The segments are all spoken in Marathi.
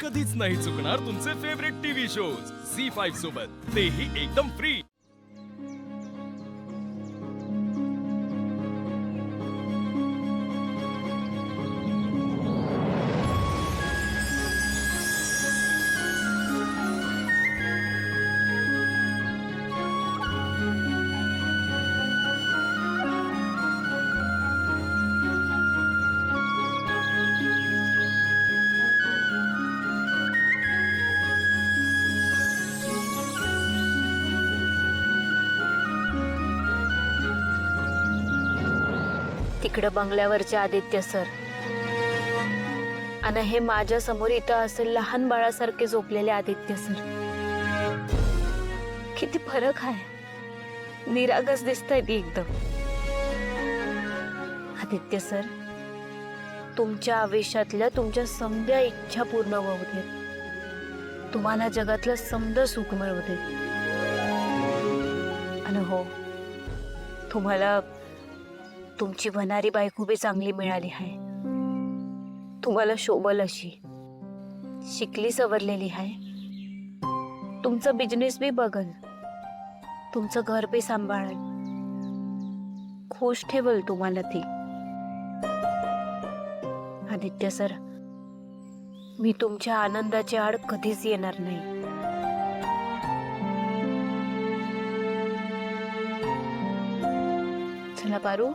कधीच नाही चुकणार तुमचे favourite TV shows Zee five सोबत. तेही एकदम फ्री तिकडं बंगल्यावरचे आदित्य सर. आणि हे माझ्यासमोर इथं असेल लहान बाळासारखे झोपलेले आदित्य सर. किती फरक आहे. निरागस दिसतय ती एकदम. आदित्य सर तुमच्या आयुष्यातल्या तुमच्या समद्या इच्छा पूर्ण होऊ देत तुम्हाला जगातलं समद सुख मिळवू देत आणि हो तुम्हाला तुमची भनारी बायको बी चांगली मिळाली आहे. तुम्हाला शोभल अशी शिकली सवरलेली आहे. तुमचा बिझनेस बी बघल. तुमचं घर बी सांभाळल. खुश ठेवल तुम्हाला ती. आदित्य सर मी तुमच्या आनंदाची आड कधीच येणार नाही. चला पारू?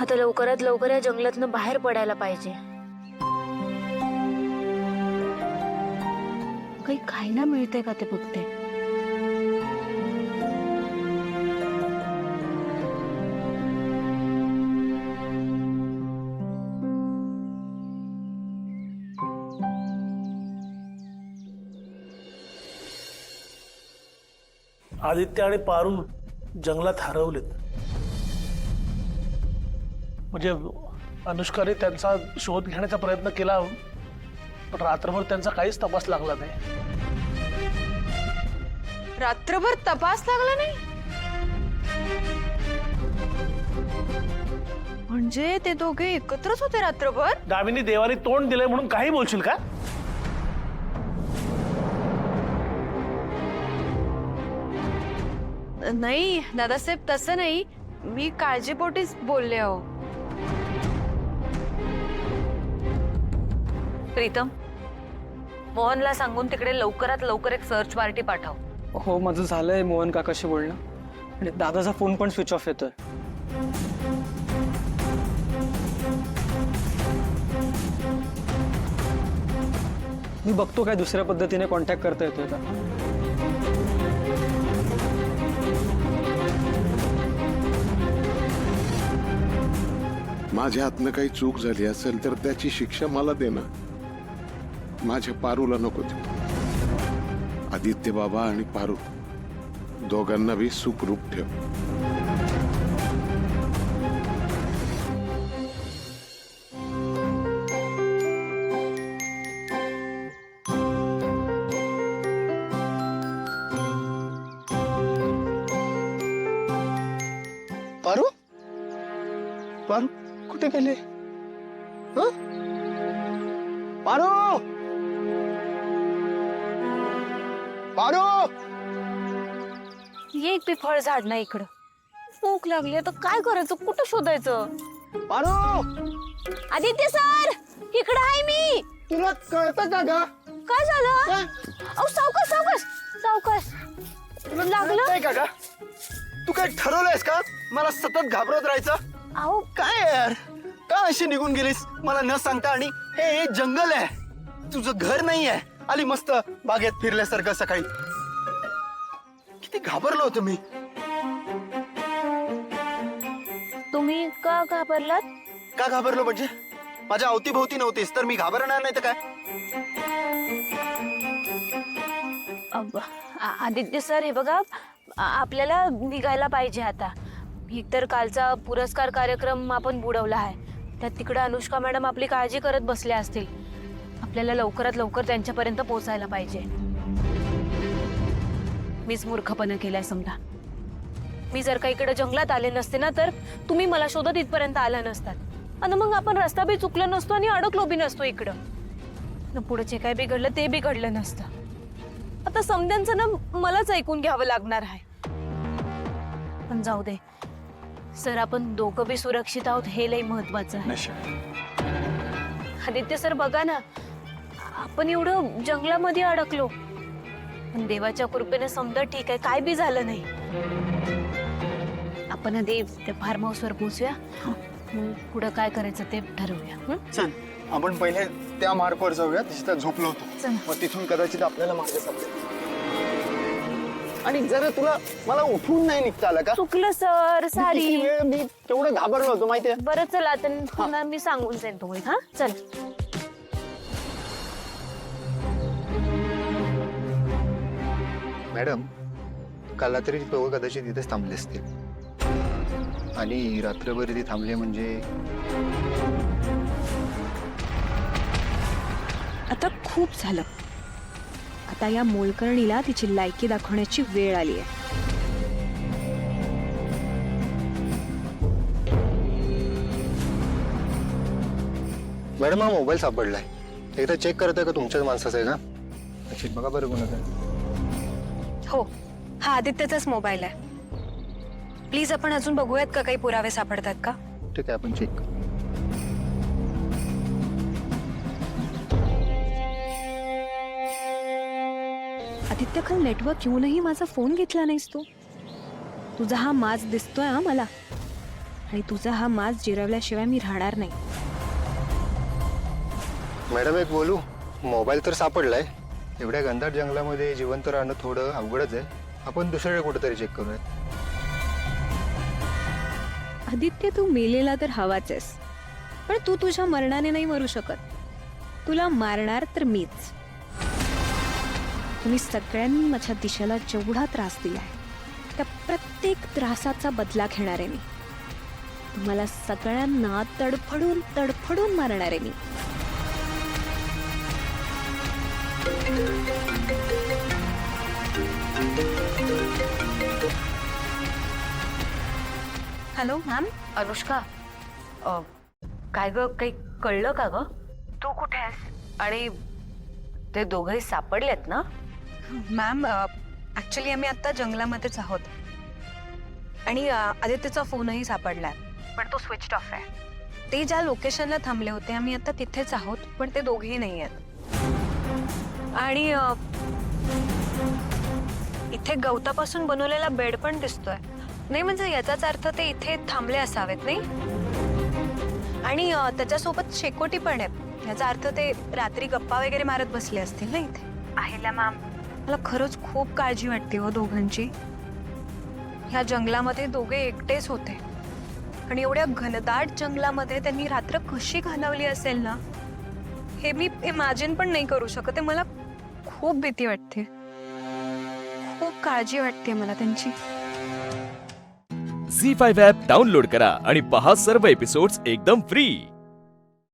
आता लवकरात लवकर या जंगलातनं बाहेर पडायला पाहिजे. काही खायला मिळतंय का ते बघते आदित्य आणि पारू जंगलात हरवलेत. म्हणजे अनुष्काने त्यांचा शोध घेण्याचा प्रयत्न केला. पण रात्रभर त्यांचा काहीच तपास लागला नाही. रात्रभर तपास लागला नाही? म्हणजे ते दोघे एकत्रच होते रात्रभर? दामिनी देवानी तोंड दिलंय म्हणून काही बोलशील का? नाही दादासाहेब तसं नाही. मी काळजीपोटीच बोलले हो प्रीतम मोहनला सांगून तिकडे लवकरात लवकर एक सर्च पार्टी पाठव. हो माझं झालंय मोहन काकाशी बोलणं. आणि दादाचा फोन पण स्विच ऑफ येतोय. मी बघतो काय दुसऱ्या पद्धतीने कॉन्टॅक्ट करता येतोय का. माझ्या हातनं काही चूक झाली असेल तर त्याची शिक्षा मला दे ना माझ्या पारूला नको देऊ आदित्य बाबा आणि पारू दोघांना बी सुखरूप ठेव. पारू? पारू कुठे गेले? पारू! एक बी फळ झाड नाही इकडं. भूक लागली तर काय करायचं? कुठं शोधायचं? पारू आदित्य सर इकडं आहे मी. तुला कळतं का ग? काय झालं? अहो सावकाश सावकाश सावकाश. लागलं? नाही का ग? तू काय ठरवलंयस का? मला सतत घाबरत राहायचं? अहो. काय यार? का अशी निघून गेलीस? मला न सांगता आणि हे हे जंगल आहे. तुझं घर नाही आहे आली मस्त बागेत फिरल्यासारखं सकाळी. किती घाबरलो होतो मी. तुम्ही का घाबरलात? का घाबरलो म्हणजे? माझ्या अवतीभोवती नव्हतीस तर मी घाबरणार नाही तर काय? अब- आ- आदित्य सर हे बघा आ- आपल्याला निघायला पाहिजे आता. एकतर कालचा पुरस्कार कार्यक्रम आपण बुडवला आहे. त्यात तिकडे अनुष्का मॅडम आपली काळजी करत बसल्या असतील. आपल्याला लवकरात लवकर त्यांच्यापर्यंत पोहोचायला पाहिजे. मीच मूर्खपणा केलाय समजा. मी जर का इकडे जंगलात आले नसते ना तर तुम्ही मला शोधत इथपर्यंत आला नसतात. आणि मग आपण रस्ता बी चुकलो नसतो आणि अडकलो बी नसतो इकडं. न पुढे जे काय बिघडलं ते बिघडलं नसतं. आता समद्यांचं ना मलाच ऐकून घ्यावं लागणार आहे. पण जाऊ दे. सर आपण दोघं बी सुरक्षित आहोत हे लई महत्वाचं आहे. आदित्य सर बघा ना. आपण एवढं जंगलामध्ये अडकलो. पण देवाच्या कृपेने समजा ठीक आहे काय बी झालं नाही. आपण आधी त्या फार्म हाऊसवर पोहोचूया मग पुढं काय करायचं ते ठरवूया. हं? चल आपण पहिले त्या मार्कवर जाऊया तिथं झोपलो होतो. चला. मग तिथून कदाचित आपल्याला मार्ग सापडेल आणि जरा तुला मला उठून नाही निघता आलं का? चुकलं सर किती सारी वेळ मी तेवढं घाबरलो होतो माहितीये? बरं चला आता पुन्हा मी सांगून जाईन तुम्हाला. हा? चल. मॅडम काल रात्री दोघं कदाचित इथेच थांबले असतील. आणि रात्रभर इथे थांबले म्हणजे? आता खूप झालं. आता या मोलकर्णीला तिची लायकी दाखवण्याची वेळ आली आहे. मॅडम हा मोबाईल सापडलाय. एकदा चेक करताय का तुमच्याच माणसाचा आहे का अच्छा बघा बरं कोणाचा हो. हा आदित्यचाच मोबाईल आहे. प्लीज आपण अजून बघूयात का काही पुरावे सापडतात का? ठीक आहे आपण चेक आदित्य काल नेटवर्क येऊनही माझा फोन घेतला नाहीस तू. तुझा हा माज दिसतोय हा मला. आणि तुझा हा माज जिरवल्याशिवाय मी राहणार नाही. मॅडम एक बोलू? मोबाईल तर सापडलाय. एवढ्या गंधार जंगलामध्ये जिवंत राहणं थोडं अवघडच आहे. आपण दुसरीकडे कुठेतरी चेक करूया. आदित्य तू मेलेला तर हवाच आहेस. पण तू तुझ्या मरणाने नाही मरू शकत. तुला मारणार तर मीच. तुम्ही सगळ्यांनी माझ्या दिशेला जेवढा त्रास दिलाय त्या प्रत्येक त्रासाचा बदला घेणार आहे मी. तुम्हाला सगळ्यांना तडफडून तडफडून मारणार आहे मी. Hello ma'am. अनुष्का अ, काय ग काही कळलं का ग? तू कुठे आहेस? आणि ते दोघंही सापडलेत ना? मॅम ऍक्च्युली आम्ही आता जंगलामध्येच आहोत. आणि अ, आदित्यचा फोनही सापडलाय. पण तो स्विच ऑफ आहे. ते ज्या लोकेशनला थांबले होते आम्ही आता तिथेच आहोत पण ते दोघेही नाही आहेत आणि अ, इथे गवतापासून बनवलेला बेड पण दिसतोय. नाही म्हणजे याचाच अर्थ ते इथे थांबले असावेत नाही? आणि अ, त्याच्यासोबत शेकोटी पण आहेत. याचा अर्थ ते रात्री गप्पा वगैरे मारत बसले असतील ना इथे? आहेला मॅम. मला खरंच खूप काळजी वाटते हो दोघांची. ह्या जंगलामध्ये दोघे एकटेच होते. आणि एवढ्या घनदाट जंगलामध्ये त्यांनी रात्र कशी घालवली असेल ना? हे मी इमॅजिन पण नाही करू शकत. आहे. मला खूप भीती वाटते. खूप काळजी वाटते मला त्यांची. झी फाईव्ह ॲप डाउनलोड करा आणि पहा सर्व एपिसोड्स एकदम फ्री.